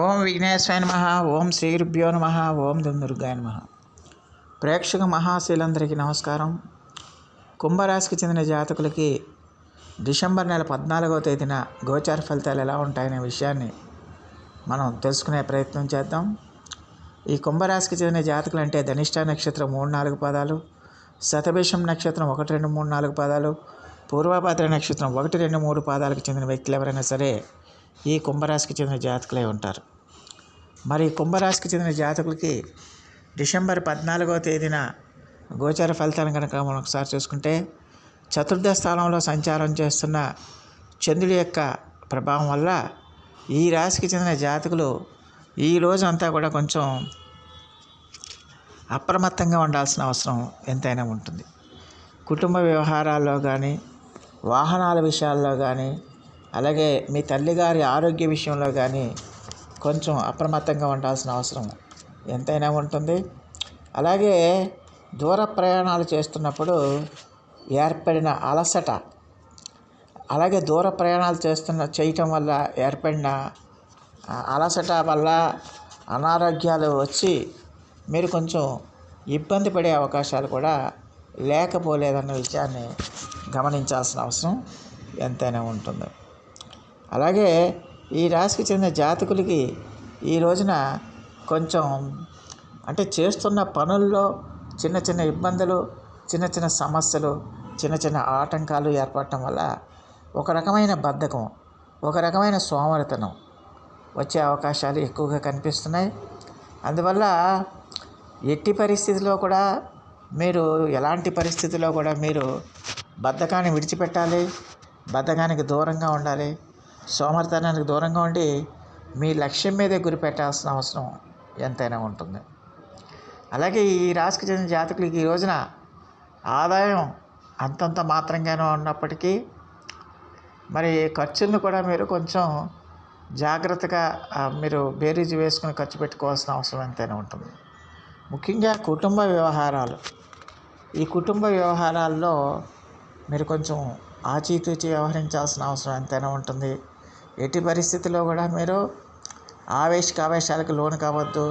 ఓం విఘ్నేశ్వరాయ నమ ఓం శ్రీ గురుభ్యో నమ ఓం దుందుర్గాయ నమ. ప్రేక్షక మహాశీలందరికీ నమస్కారం. కుంభరాశికి చెందిన జాతకులకి డిసెంబర్ నెల పద్నాలుగవ తేదీన గోచార ఫలితాలు ఎలా ఉంటాయనే విషయాన్ని మనం తెలుసుకునే ప్రయత్నం చేద్దాం. ఈ కుంభరాశికి చెందిన జాతకులు అంటే ధనిష్ట నక్షత్రం మూడు నాలుగు పదాలు శతభిషం నక్షత్రం ఒకటి రెండు మూడు నాలుగు పదాలు పూర్వభద్ర నక్షత్రం ఒకటి రెండు మూడు పాదాలకు చెందిన వ్యక్తులు ఎవరైనా సరే ఈ కుంభరాశికి చెందిన జాతకులే ఉంటారు. మరి కుంభరాశికి చెందిన జాతకులకి డిసెంబర్ పద్నాలుగో తేదీన గోచార ఫలితాలను కనుక మనం ఒకసారి చూసుకుంటే చతుర్థ స్థానంలో సంచారం చేస్తున్న చంద్రుడి యొక్క ప్రభావం వల్ల ఈ రాశికి చెందిన జాతకులు ఈ రోజు అంతా కూడా కొంచెం అప్రమత్తంగా ఉండాల్సిన అవసరం ఎంతైనా ఉంటుంది. కుటుంబ వ్యవహారాల్లో కానీ వాహనాల విషయాల్లో కానీ అలాగే మీ తల్లిగారి ఆరోగ్య విషయంలో కానీ కొంచెం అప్రమత్తంగా ఉండాల్సిన అవసరం ఎంతైనా ఉంటుంది. అలాగే దూర ప్రయాణాలు చేస్తున్నప్పుడు ఏర్పడిన అలసట అలాగే దూర ప్రయాణాలు చేస్తున్న చేయటం వల్ల ఏర్పడిన అలసట వల్ల అనారోగ్యాలు వచ్చి మీరు కొంచెం ఇబ్బంది పడే అవకాశాలు కూడా లేకపోలేదన్న విషయాన్ని గమనించాల్సిన అవసరం ఎంతైనా ఉంటుంది. అలాగే ఈ రాశికి చెందిన జాతకులకి ఈ రోజున కొంచెం అంటే చేస్తున్న పనుల్లో చిన్న చిన్న ఇబ్బందులు చిన్న చిన్న సమస్యలు చిన్న చిన్న ఆటంకాలు ఏర్పడటం వల్ల ఒక రకమైన బద్ధకం ఒక రకమైన సోమరితనం వచ్చే అవకాశాలు ఎక్కువగా కనిపిస్తున్నాయి. అందువల్ల ఎట్టి పరిస్థితిలో కూడా మీరు ఎలాంటి పరిస్థితిలో కూడా మీరు బద్ధకాన్ని విడిచిపెట్టాలి బద్ధకానికి దూరంగా ఉండాలి సోమరితనానికి దూరంగా ఉండి మీ లక్ష్యం మీదే గురి పెట్టాల్సిన అవసరం ఎంతైనా ఉంటుంది. అలాగే ఈ రాశికి చెందిన జాతకులకి ఈ రోజున ఆదాయం అంతంత మాత్రంగానే ఉన్నప్పటికీ మరి ఖర్చులను కూడా మీరు కొంచెం జాగ్రత్తగా మీరు బేరీజు వేసుకుని ఖర్చు పెట్టుకోవాల్సిన అవసరం ఎంతైనా ఉంటుంది. ముఖ్యంగా కుటుంబ వ్యవహారాలు. ఈ కుటుంబ వ్యవహారాల్లో మీరు కొంచెం ఆచితూచి వ్యవహరించాల్సిన అవసరం ఎంతైనా ఉంటుంది. ఎట్టి పరిస్థితుల్లో కూడా మీరు ఆవేశకావేశాలకు లోను కావద్దు.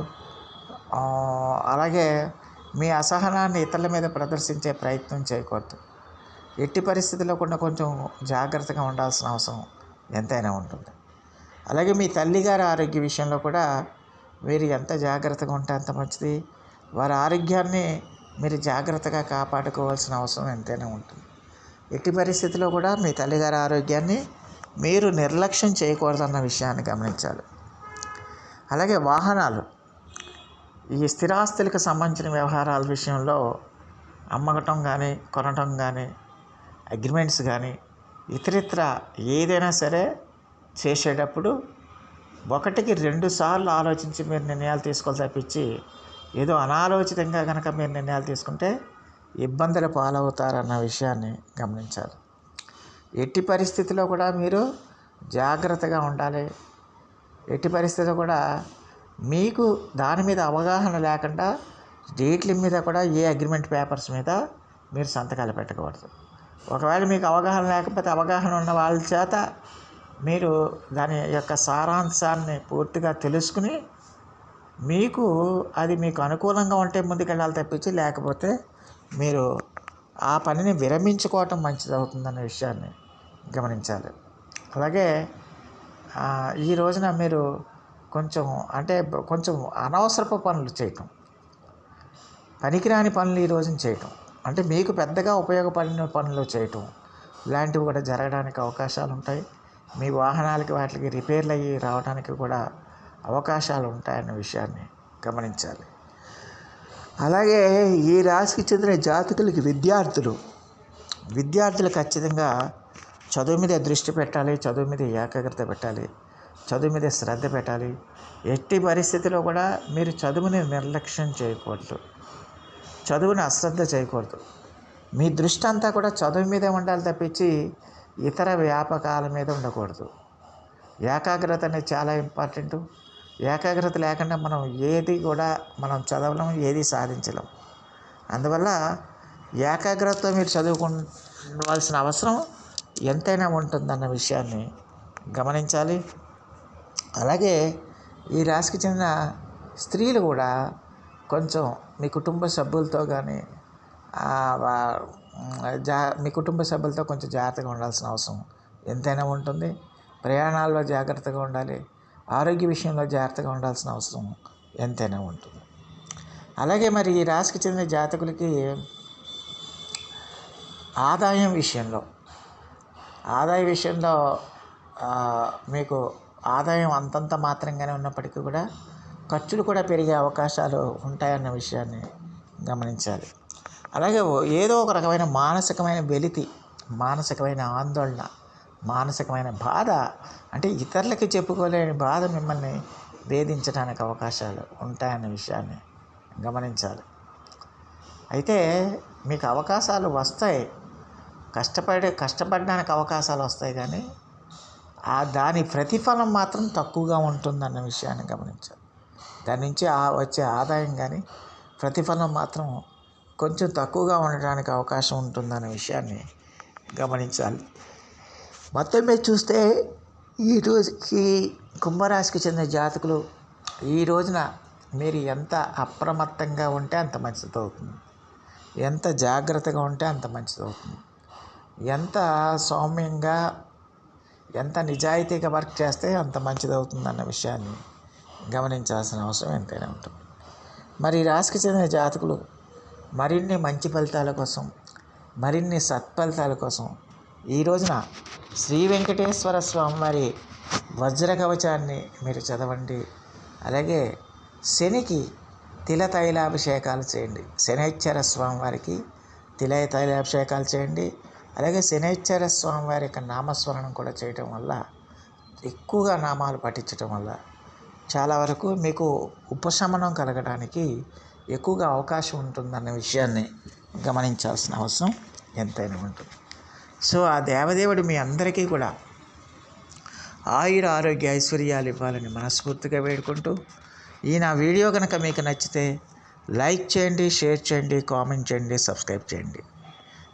అలాగే మీ అసహనాన్ని ఇతరుల మీద ప్రదర్శించే ప్రయత్నం చేయకూడదు. ఎట్టి పరిస్థితుల్లో కూడా కొంచెం జాగ్రత్తగా ఉండాల్సిన అవసరం ఎంతైనా ఉంటుంది. అలాగే మీ తల్లిగారి ఆరోగ్య విషయంలో కూడా మీరు ఎంత జాగ్రత్తగా ఉంటే అంత మంచిది. వారి ఆరోగ్యాన్ని మీరు జాగ్రత్తగా కాపాడుకోవాల్సిన అవసరం ఎంతైనా ఉంటుంది. ఎట్టి పరిస్థితిలో కూడా మీ తల్లిగారి ఆరోగ్యాన్ని మీరు నిర్లక్ష్యం చేయకూడదన్న విషయాన్ని గమనించాలి. అలాగే వాహనాలు. ఈ స్థిరాస్తులకు సంబంధించిన వ్యవహారాల విషయంలో అమ్మకటం కానీ కొనటం కానీ అగ్రిమెంట్స్ కానీ ఇతరితర ఏదైనా సరే చేసేటప్పుడు ఒకటికి రెండు సార్లు ఆలోచించి మీరు నిర్ణయాలు తీసుకోవాలి తప్పించి ఏదో అనాలోచితంగా కనుక మీరు నిర్ణయాలు తీసుకుంటే ఇబ్బందుల పాలవుతారన్న విషయాన్ని గమనించాలి. ఎట్టి పరిస్థితిలో కూడా మీరు జాగ్రత్తగా ఉండాలి. ఎట్టి పరిస్థితిలో కూడా మీకు దాని మీద అవగాహన లేకుండా డేట్ల మీద కూడా ఏ అగ్రిమెంట్ పేపర్స్ మీద మీరు సంతకాలు పెట్టకూడదు. ఒకవేళ మీకు అవగాహన లేకపోతే అవగాహన ఉన్న వాళ్ళ చేత మీరు దాని యొక్క సారాంశాన్ని పూర్తిగా తెలుసుకుని మీకు అది మీకు అనుకూలంగా ఉంటే ముందుకెళ్ళాలి తప్పించి లేకపోతే మీరు ఆ పనిని విరమించుకోవటం మంచిది అవుతుందన్న విషయాన్ని గమనించాలి. అలాగే ఈ రోజున మీరు కొంచెం అంటే కొంచెం అనవసరపు పనులు చేయటం. పనికిరాని పనులు ఈ రోజున చేయటం. అంటే మీకు పెద్దగా ఉపయోగపడిన పనులు చేయటం. ఇలాంటివి కూడా జరగడానికి అవకాశాలు ఉంటాయి. మీ వాహనాలకి వాటికి రిపేర్లు అయ్యి రావడానికి కూడా అవకాశాలు ఉంటాయన్న విషయాన్ని గమనించాలి. అలాగే ఈ రాశికి చెందిన జాతకులకి విద్యార్థులు. విద్యార్థులు ఖచ్చితంగా చదువు మీద దృష్టి పెట్టాలి చదువు మీద ఏకాగ్రత పెట్టాలి చదువు మీద శ్రద్ధ పెట్టాలి. ఎట్టి పరిస్థితిలో కూడా మీరు చదువుని నిర్లక్ష్యం చేయకూడదు. చదువుని అశ్రద్ధ చేయకూడదు. మీ దృష్టి అంతా కూడా చదువు మీదే ఉండాలి తప్పించి ఇతర వ్యాపకాల మీద ఉండకూడదు. ఏకాగ్రత అనేది చాలా ఇంపార్టెంట్. ఏకాగ్రత లేకుండా మనం ఏది కూడా మనం చదవలేం ఏది సాధించలేం అందువల్ల ఏకాగ్రతతో మీరు చదువుకోవాల్సిన అవసరం ఎంతైనా ఉంటుందన్న విషయాన్ని గమనించాలి. అలాగే ఈ రాశికి చెందిన స్త్రీలు కూడా కొంచెం మీ కుటుంబ సభ్యులతో కానీ జా మీ కుటుంబ సభ్యులతో కొంచెం జాగ్రత్తగా ఉండాల్సిన అవసరం ఎంతైనా ఉంటుంది. ప్రయాణాల్లో జాగ్రత్తగా ఉండాలి. ఆరోగ్య విషయంలో జాగ్రత్తగా ఉండాల్సిన అవసరం ఎంతైనా ఉంటుంది. అలాగే మరి ఈ రాశికి చెందిన జాతకులకి ఆదాయం విషయంలో ఆదాయ విషయంలో మీకు ఆదాయం అంతంత మాత్రంగానే ఉన్నప్పటికీ కూడా ఖర్చులు కూడా పెరిగే అవకాశాలు ఉంటాయన్న విషయాన్ని గమనించాలి. అలాగే ఏదో ఒక రకమైన మానసికమైన వెలితి మానసికమైన ఆందోళన మానసికమైన బాధ అంటే ఇతరులకి చెప్పుకోలేని బాధ మిమ్మల్ని వేధించడానికి అవకాశాలు ఉంటాయన్న విషయాన్ని గమనించాలి. అయితే మీకు అవకాశాలు వస్తాయి కష్టపడే కష్టపడడానికి అవకాశాలు వస్తాయి కానీ ఆ దాని ప్రతిఫలం మాత్రం తక్కువగా ఉంటుందన్న విషయాన్ని గమనించాలి. దాని నుంచి ఆ వచ్చే ఆదాయం కానీ ప్రతిఫలం మాత్రం కొంచెం తక్కువగా ఉండడానికి అవకాశం ఉంటుందన్న విషయాన్ని గమనించాలి. మొత్తం మీద చూస్తే ఈ రోజుకి కుంభరాశికి చెందిన జాతకులు ఈ రోజున మీరు ఎంత అప్రమత్తంగా ఉంటే అంత మంచిది అవుతుంది. ఎంత జాగ్రత్తగా ఉంటే అంత మంచిది అవుతుంది. ఎంత సౌమ్యంగా ఎంత నిజాయితీగా వర్క్ చేస్తే అంత మంచిది అవుతుంది అన్న విషయాన్ని గమనించాల్సిన అవసరం ఎంతైనా ఉంటుంది. మరి రాశికి చెందిన జాతకులు మరిన్ని మంచి ఫలితాల కోసం మరిన్ని సత్ఫలితాల కోసం ఈ రోజున శ్రీ వెంకటేశ్వర స్వామివారి వజ్ర కవచాన్ని మీరు చదవండి. అలాగే శనికి తిల తైలాభిషేకాలు చేయండి. శనైశ్వర స్వామివారికి తిల తైలాభిషేకాలు చేయండి. అలాగే శనైశ్వర స్వామివారి యొక్క నామస్మరణం కూడా చేయటం వల్ల ఎక్కువగా నామాలు పఠించటం వల్ల చాలా వరకు మీకు ఉపశమనం కలగడానికి ఎక్కువగా అవకాశం ఉంటుందన్న విషయాన్ని గమనించాల్సిన అవసరం ఎంతైనా ఉంటుంది. సో ఆ దేవదేవుడు మీ అందరికీ కూడా ఆయుర ఆరోగ్య ఐశ్వర్యాలు ఇవ్వాలని మనస్ఫూర్తిగా వేడుకుంటూ ఈ నా వీడియో కనుక మీకు నచ్చితే లైక్ చేయండి షేర్ చేయండి కామెంట్ చేయండి సబ్స్క్రైబ్ చేయండి.